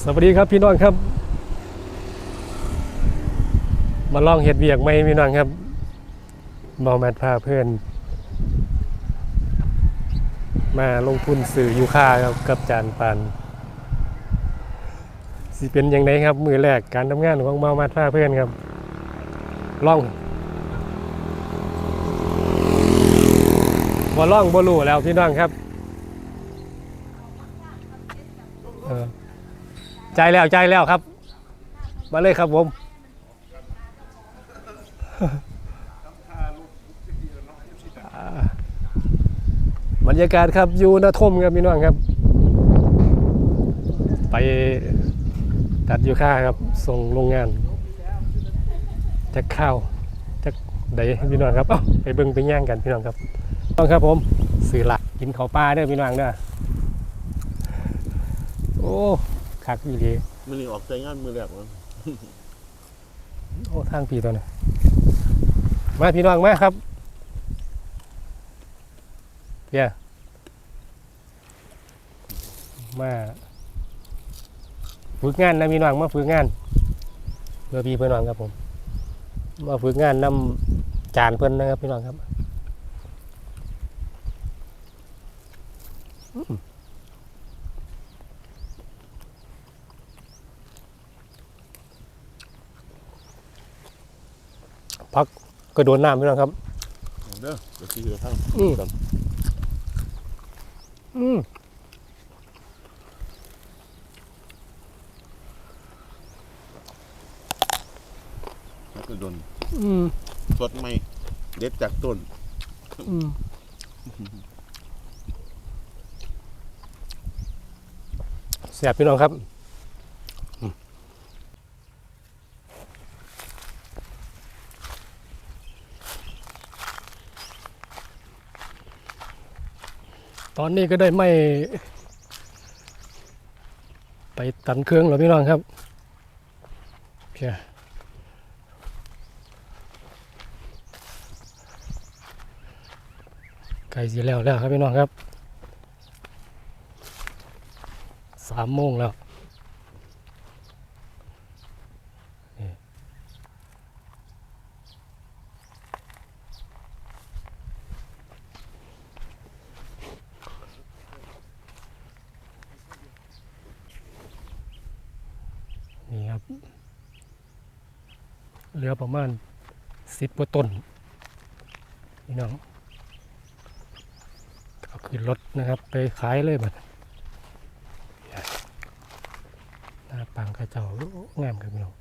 สวัสดีครับพี่น้องครับ มาลองเห็ดเบียกไหมพี่น้องครับบอแมทพาเพื่อน มาลงทุนสื่อยูค่าครับกับจานปันสิเป็นยังไงครับ มือแรกการทำงานของเมามาดพาเพื่อนครับล่องบ่ล่องบ่รู้แล้วพี่น้องครับ เออใจแล้วใจแล้วครับ มาเลยครับผม บรรยากาศครับอยู่นาทมครับพี่น้องครับ ไปตัดยูค่าครับ ส่งโรงงานจะข้าวจะใดพี่น้องครับ เอ้าไปเบิ่งไปย่างกันพี่น้องครับต้องครับผมสื่อหลักกินข้าวปลาเด้อพี่น้องเด้อ อ้คักอีหลีมันนี่ออกใจงานมือแรกมันโอ้ทางปีตัวนี้มาพี่น้องมาครับเพียมาฝึกงานนะพี่น้องมาฝึกงานเพื่อพี่เพื่อนน้องครับผม มาฝึกงานนำจานเพื่อนนะครับพี่น้องครับ พักก็โดนน้ำพี่น้องครับเด้อเดี๋ยวที่จะทั้งอืมกันอืมแล้วก็โดนอืมสดใหม่เด็ดจากต้นอืมแสบพี่น้องครับ ตอนนี้ก็ได้ไม่ ไปตันเครื่องแล้วพี่น้องครับเพียไก่สีแล้วแล้วครับพี่น้องครับสามโมงแล้ว นี่ครับ เหลือประมาณสิบกว่าต้นพี่น้องก็คือรถนะครับ ไปขายเลยบัดหน้าปังกระเจ้าแงามครับพี่น้อง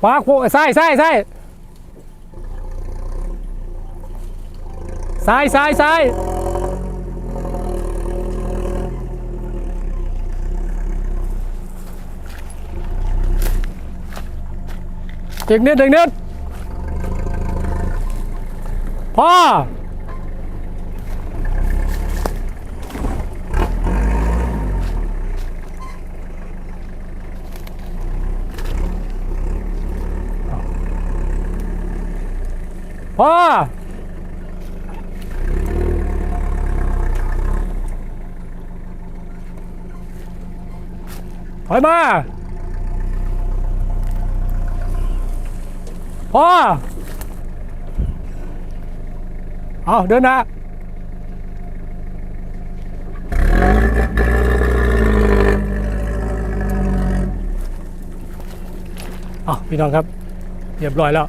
ขวาโค้ซ้ายซ้ายซ้าย ซ้ายซ้ายซ้ายอีกนิดอีกนิดพ่อพ่อ อยมาพ่อเอาเดินนะเอาพี่น้องครับเรียบร้อยแล้ว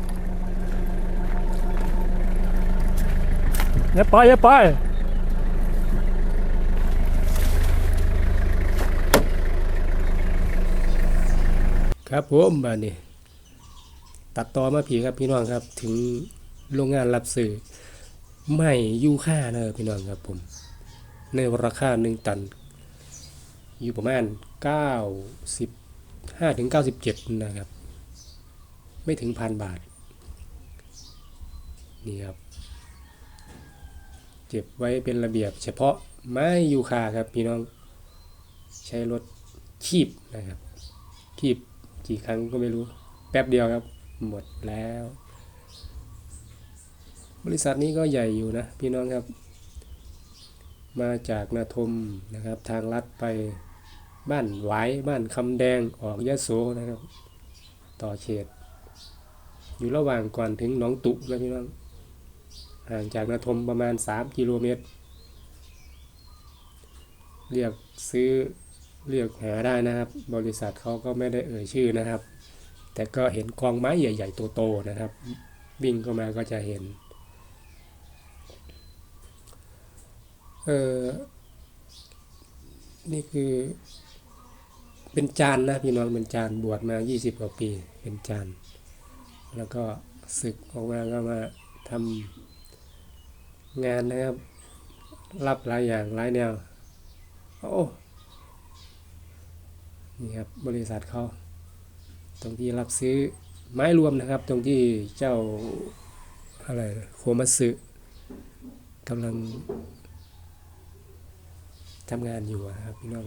อย่าไปอย่าไป ครับผมมานี่ตัดต่อมาผีครับพี่น้องครับ ถึงโรงงานรับซื้อไม่ยูค่าเนอะพี่น้องครับผม ในราคาหนึ่งตัน อยู่ประมาณเก้าสิบห้าถึงเก้าสิบเจ็ดนะครับ ไม่ถึงพันบาท นี่ครับ เก็บไว้เป็นระเบียบเฉพาะไม้ยูคาครับพี่น้อง ใช้รถคีบนะครับคีบ กี่ครั้งก็ไม่รู้ แป๊บเดียวครับ หมดแล้ว บริษัทนี้ก็ใหญ่อยู่นะ พี่น้องครับ มาจากนาทมนะครับ ทางลัดไปบ้านไหวบ้านคำแดงออกยะโสนะครับ ต่อเขต อยู่ระหว่างก่อนถึงหนองตุนะพี่น้องห่างจากนาทมประมาณ 3 กิโลเมตร เรียกซื้อ เรียกหาได้นะครับ บริษัทเขาก็ไม่ได้เอ่ยชื่อนะครับ แต่ก็เห็นกองไม้ใหญ่ๆโตๆนะครับ วิ่งเข้ามาก็จะเห็นเออนี่คือ เป็นจานนะพี่น้องเป็นจานบวชมา 20 กว่าปี เป็นจานแล้วก็ศึกออกมาก็มาทำงานนะครับ รับหลายอย่างหลายแนว โอ้ นี่ครับบริษัทเขาตรงที่รับซื้อไม้รวมนะครับ ตรงที่เจ้าอะไรโคมัสึกำลังทำงานอยู่ครับพี่น้อง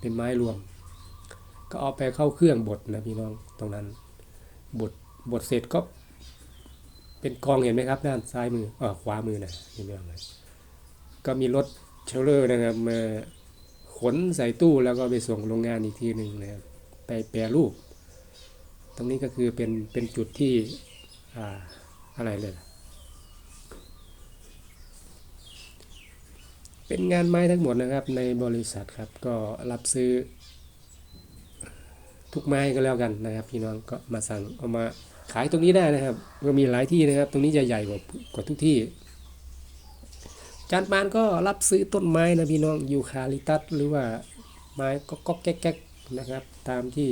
เป็นไม้รวม ก็เอาไปเข้าเครื่องบดนะพี่น้องตรงนั้นบดบดเสร็จก็เป็นกองเห็นไหมครับด้านซ้ายมือเออขวามือนะนี่ไม่เอาเลยก็มีรถเชลเลอร์นะครับมา นใส่ตู้แล้วก็ไปส่งโรงงานอีกทีหนึ่งนะครับไปแปรรูป ตรงนี้ก็คือเป็นเป็นจุดที่อาอะไรเลย เป็นงานไม้ทั้งหมดนะครับในบริษัทครับก็รับซื้อ ทุกไม้ก็แล้วกันนะครับพี่น้องก็มาสั่งเอามาขายตรงนี้ได้นะครับ ก็มีหลายที่นะครับ ตรงนี้จะใหญ่กว่ากว่าทุกที่ จานปานก็รับซื้อต้นไม้นะพี่น้องยูคาลิตัสหรือว่าไม้ก็ก็แก๊กๆนะครับ ตามที่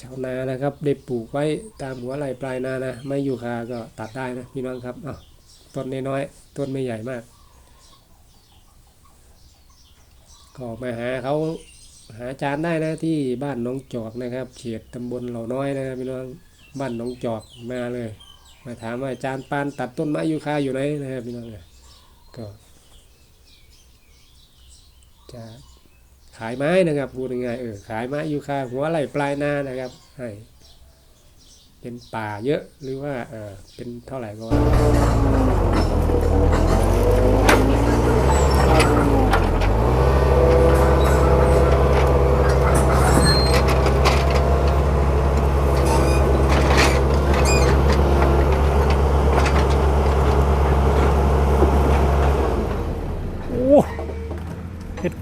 ชาวนานะครับได้ปลูกไว้ตามหัวไหล่ปลายนานะไม่ยูคาก็ตัดได้นะพี่น้องครับอ้าวต้นน้อยๆต้นไม่ใหญ่มาก ก็มาหาเขาหาอาจารย์ได้นะที่บ้านน้องจอกนะครับเขตตำบลเหล่าน้อยนะครับพี่น้องบ้านน้องจอกมาเลย มาถามว่าอาจารย์ปานตัดต้นไม้ยูคาอยู่ไหนนะครับพี่น้องนะ ก็จะขายไม้นะครับพูดง่ายๆเออขายไม้อยู่คาหัวไหล่ปลายนานะครับให้เป็นป่าเยอะหรือว่าเออเป็นเท่าไหร่ก็ว่า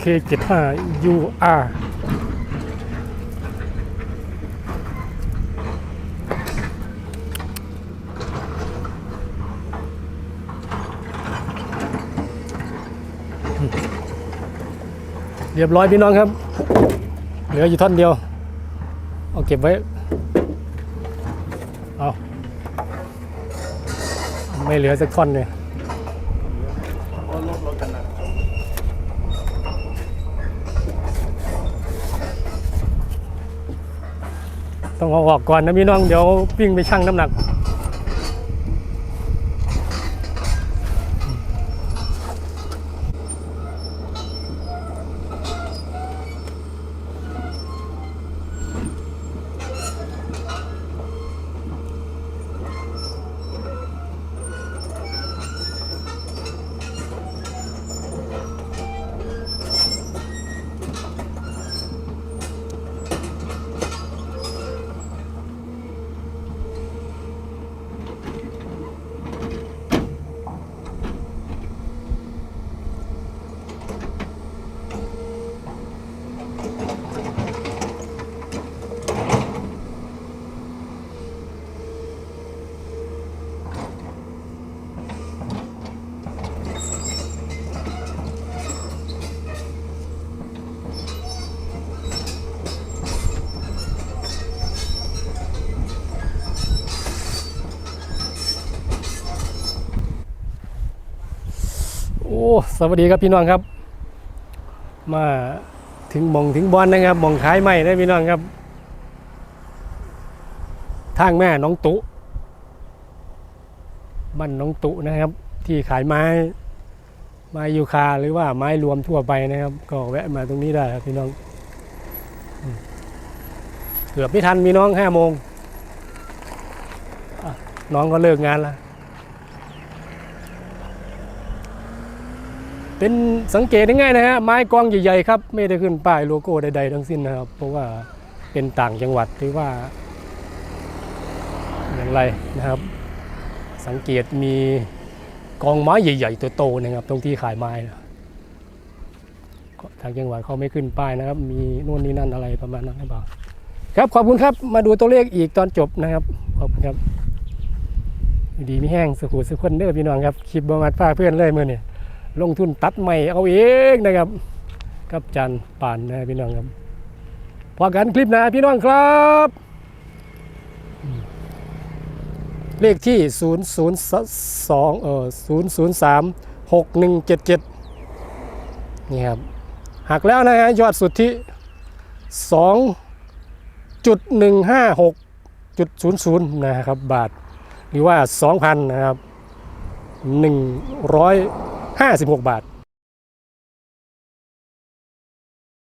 K75UR เรียบร้อยพี่น้องครับ เหลืออยู่ท่อนเดียว เอาเก็บไว้ เอาไม่เหลือสักท่อนเลย ต้องเอาออกก่อนนะพี่น้องเดี๋ยววิ่งไปชั่งน้ำหนัก สวัสดีครับพี่น้องครับ มาถึงมองถึงบอลนะครับมองขายไม้นะพี่น้องครับ ทางแม่น้องตุบ้านน้องตุนะครับ ที่ขายไม้ไม้ยูคาหรือว่าไม้รวมทั่วไปนะครับ ก็แวะมาตรงนี้ได้ครับพี่น้องเกือบไม่ทันพี่น้องห้าโมงน้องก็เลิกงานแล้ว เป็นสังเกตง่ายๆนะฮะไม้กองใหญ่ๆครับไม่ได้ขึ้นป้ายโลโก้ใดๆทั้งสิ้นนะครับ เพราะว่าเป็นต่างจังหวัดหรือว่า อย่างไรนะครับ สังเกตมีกองไม้ใหญ่ๆตัวโตนะครับ ตรงที่ขายไม้นะทางจังหวัดเขาไม่ขึ้นป้ายนะครับ มีนู่นนี่นั่นอะไรประมาณนั้นหรือเปล่าครับขอบคุณครับมาดูตัวเลขอีกตอนจบนะครับขอบคุณครับ ดีไม่แห้งสุขุสุขคนเด้อพี่น้องครับคลิปบมัดฟ้ากเพื่อนเลยเมื่อนี่ ลงทุนตัดใหม่เอาเองนะครับ กับจันป่านนะพี่น้องครับพอกันคลิปนะพี่น้องครับ เลขที่ 002เอ่อ003 6177 นี่ครับหักแล้วนะฮะยอดสุทธิ2.156.00 นะครับ บาท หรือว่า 2,000 นะครับ 56 บาท